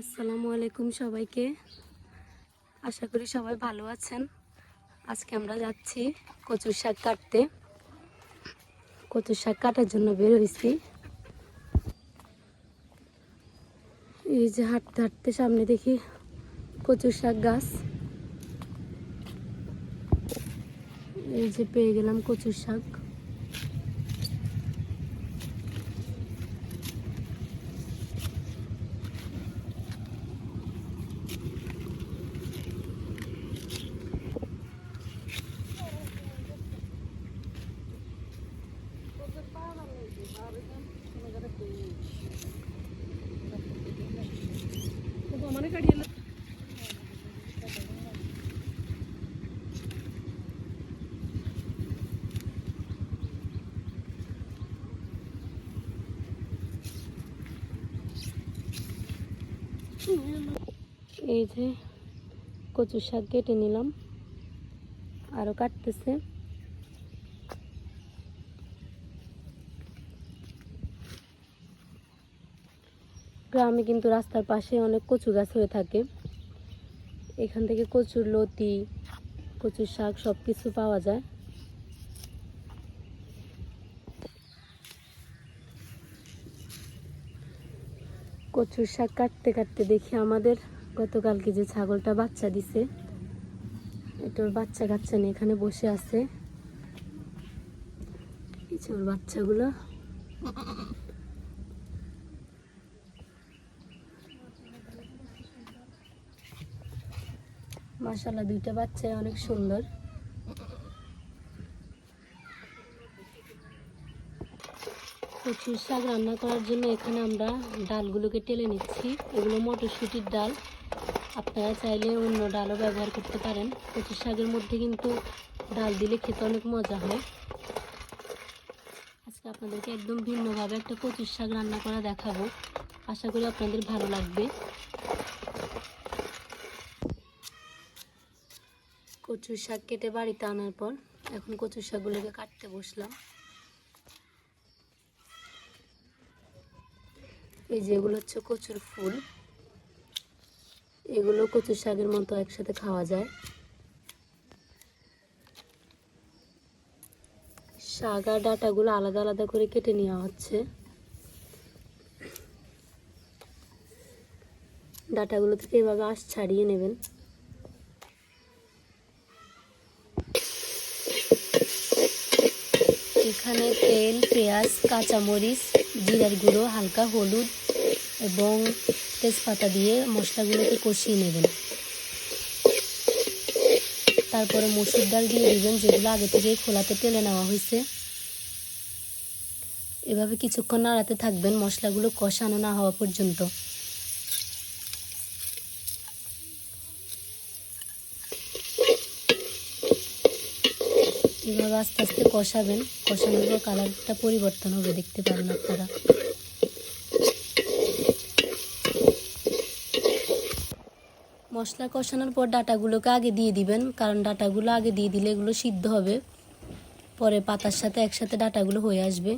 আসসালামু আলাইকুম সবাইকে। আশা করি সবাই ভালো আছেন। আজকে আমরা যাচ্ছি কচুর শাক কাটতে। কচুর শাক কাটার জন্য বের হয়েছি। এই যে হাঁটতে হাঁটতে সামনে দেখি কচুর শাক গাছ। এই যে পেয়ে গেলাম কচুর শাক। এই যে কচু শাক কেটে নিলাম। আরও কাটতেছে। গ্রামে কিন্তু রাস্তার পাশে অনেক কচু গাছ হয়ে থাকে। এখান থেকে কচুর লতি, কচুর শাক সব কিছু পাওয়া যায়। কচুর শাক কাটতে কাটতে দেখি আমাদের গতকালকে যে ছাগলটা বাচ্চা দিছে এটার বাচ্চা কাচ্চা নিয়ে এখানে বসে আছে। এই বাচ্চাগুলো। মাশাল্লাহ দুইটা বাচ্চাই অনেক সুন্দর। কচুর শাক রান্না করার জন্য এখানে আমরা ডালগুলোকে টেলে নিচ্ছি। এগুলো মটরশুঁটির ডাল। আপনারা চাইলে অন্য ডালও ব্যবহার করতে পারেন। কচুর শাকের মধ্যে কিন্তু ডাল দিলে খেতে অনেক মজা হয়। আজকে আপনাদেরকে একদম ভিন্নভাবে একটা কচুর শাক রান্না করা দেখাবো। আশা করি আপনাদের ভালো লাগবে। কচুর শাক কেটে বাড়িতে আনার পর এখন কচুর শাকগুলোকে কাটতে বসলাম। এই যে এগুলো হচ্ছে কচুর ফুল। এগুলো কচুর শাকের মতো একসাথে খাওয়া যায়। শাক আর ডাটাগুলো আলাদা আলাদা করে কেটে নেওয়া হচ্ছে। ডাটাগুলো থেকে এভাবে আঁশ ছাড়িয়ে নেবেন। এখানে তেল, পেঁয়াজ, কাঁচামরিচ, জিরার গুঁড়ো, হালকা হলুদ এবং তেজপাতা দিয়ে মশলাগুলোকে কষিয়ে নেবেন। তারপরে মসুর ডাল দিয়ে দিবেন, যেগুলো আগে থেকে খোলাতে তেলে নেওয়া হয়েছে। এভাবে কিছুক্ষণ নাড়াতে থাকবেন, মশলাগুলো কষানো না হওয়া পর্যন্ত। এভাবে আস্তে আস্তে কষাবেন। কষানোর কালারটা পরিবর্তন হবে, দেখতে পারেন আপনারা। মশলা কষানোর পর ডাটাগুলোকে আগে দিয়ে দিবেন, কারণ ডাটাগুলো আগে দিয়ে দিলে এগুলো সিদ্ধ হবে। পরে পাতার সাথে একসাথে ডাটাগুলো হয়ে আসবে।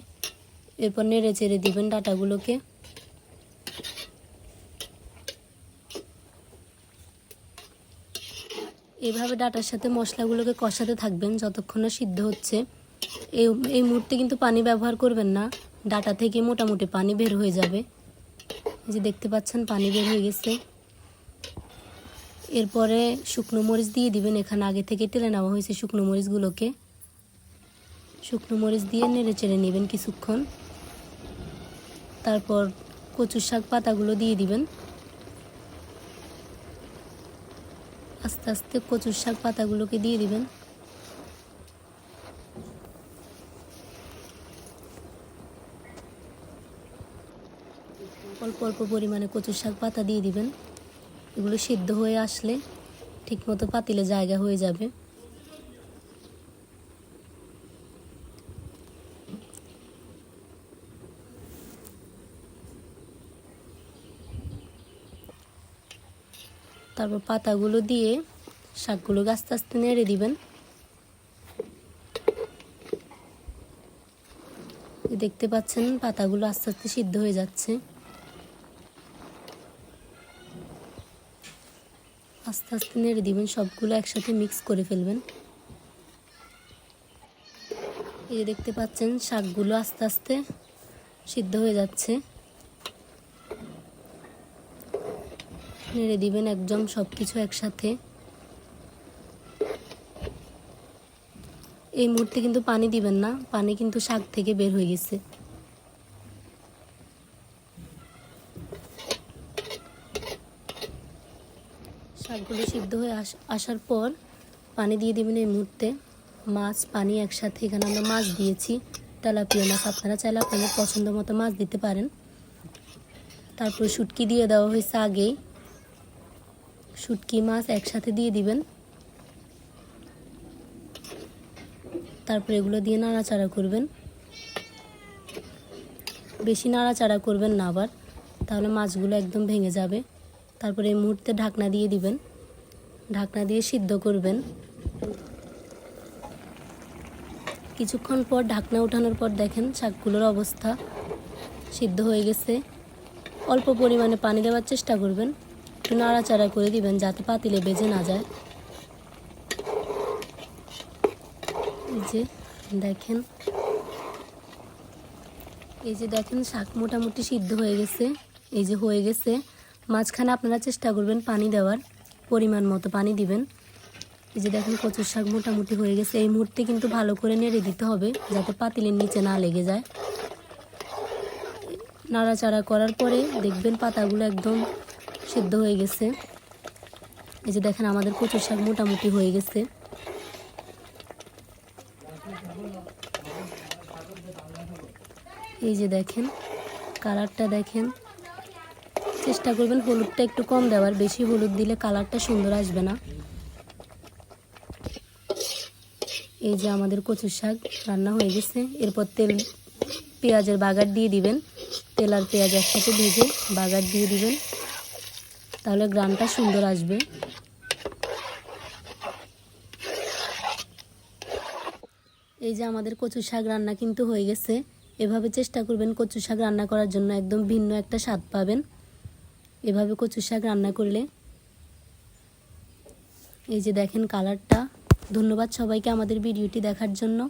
এরপর নেড়ে চেড়ে দিবেন ডাটাগুলোকে। এভাবে ডাটার সাথে মশলাগুলোকে কষাতে থাকবেন যতক্ষণ না সিদ্ধ হচ্ছে। এই এই মুহূর্তে কিন্তু পানি ব্যবহার করবেন না। ডাটা থেকে মোটামুটি পানি বের হয়ে যাবে। যে দেখতে পাচ্ছেন, পানি বের হয়ে গেছে। এরপরে শুকনো মরিচ দিয়ে দিবেন। এখানে আগে থেকে টেলে নেওয়া হয়েছে শুকনো মরিচগুলোকে। শুকনো মরিচ দিয়ে নেড়ে চেড়ে নেবেন কিছুক্ষণ। তারপর কচুর শাক পাতাগুলো দিয়ে দিবেন। আস্তে আস্তে কচুর শাক পাতাগুলোকে দিয়ে দিবেন। অল্প অল্প পরিমাণে কচুর শাক পাতা দিয়ে দিবেন। এগুলো সিদ্ধ হয়ে আসলে ঠিকমতো পাতিলে জায়গা হয়ে যাবে। তারপর পাতাগুলো দিয়ে শাকগুলোকে আস্তে আস্তে নেড়ে দিবেন। দেখতে পাচ্ছেন পাতাগুলো আস্তে আস্তে সিদ্ধ হয়ে যাচ্ছে। আস্তে আস্তে নেড়ে দিবেন, সবগুলো একসাথে মিক্স করে ফেলবেন। এই দেখতে পাচ্ছেন শাকগুলো আস্তে আস্তে সিদ্ধ হয়ে যাচ্ছে। নেড়ে দিবেন একদম সব কিছু একসাথে। এই মুহূর্তে কিন্তু পানি দিবেন না, পানি কিন্তু শাক থেকে বের হয়ে গেছে। শাকগুলো সিদ্ধ হয়ে আস আসার পর পানি দিয়ে দিবেন এই মুহূর্তে। মাছ, পানি একসাথে। এখানে আমরা মাছ দিয়েছি। তেলাপিয়া মাছ আপনারা চাইলে আপনাদের পছন্দ মতো মাছ দিতে পারেন। তারপর শুটকি দিয়ে দেওয়া হয়েছে আগেই। শুটকি মাছ একসাথে দিয়ে দিবেন। তারপর এগুলো দিয়ে নাড়াচাড়া করবেন। বেশি নাড়াচাড়া করবেন না আবার, তাহলে মাছগুলো একদম ভেঙে যাবে। তারপরে এই মুহূর্তে ঢাকনা দিয়ে দিবেন। ঢাকনা দিয়ে সিদ্ধ করবেন। কিছুক্ষণ পর ঢাকনা উঠানোর পর দেখেন শাকগুলোর অবস্থা সিদ্ধ হয়ে গেছে। অল্প পরিমাণে পানি দেওয়ার চেষ্টা করবেন। একটু নাড়াচাড়া করে দিবেন যাতে পাতিলে বেজে না যায়। যে দেখেন, এই যে দেখেন শাক মোটামুটি সিদ্ধ হয়ে গেছে, এই যে হয়ে গেছে। মাঝখানে আপনারা চেষ্টা করবেন পানি দেওয়ার, পরিমাণ মতো পানি দিবেন। এই যে দেখেন কচুর শাক মোটামুটি হয়ে গেছে, এই মুহূর্তে কিন্তু ভালো করে নেড়ে দিতে হবে যাতে পাতিলের নিচে না লেগে যায়। নাড়াচাড়া করার পরে দেখবেন পাতাগুলো একদম সিদ্ধ হয়ে গেছে। এই যে দেখেন আমাদের কচুর শাক মোটামুটি হয়ে গেছে। এই যে দেখেন, কালারটা দেখেন। চেষ্টা করবেন হলুদটা একটু কম দেওয়ার, বেশি হলুদ দিলে কালারটা সুন্দর আসবে না। এই যে আমাদের কচুর শাক রান্না হয়ে গেছে। এরপর তেল, পেঁয়াজের বাগার দিয়ে দিবেন। তেল আর পেঁয়াজ একসাথে ভেজে বাগার দিয়ে দিবেন। তাহলে গ্রানটা সুন্দর আসবে। এই যে আমাদের কচু শাক রান্না কিন্তু হয়ে গেছে। এভাবে চেষ্টা করবেন কচু শাক রান্না করার জন্য একদম ভিন্ন একটা স্বাদ পাবেন। এভাবে কচু শাক রান্না করলে এই যে দেখেন কালারটা। ধন্যবাদ সবাইকে আমাদের ভিডিওটি দেখার জন্য।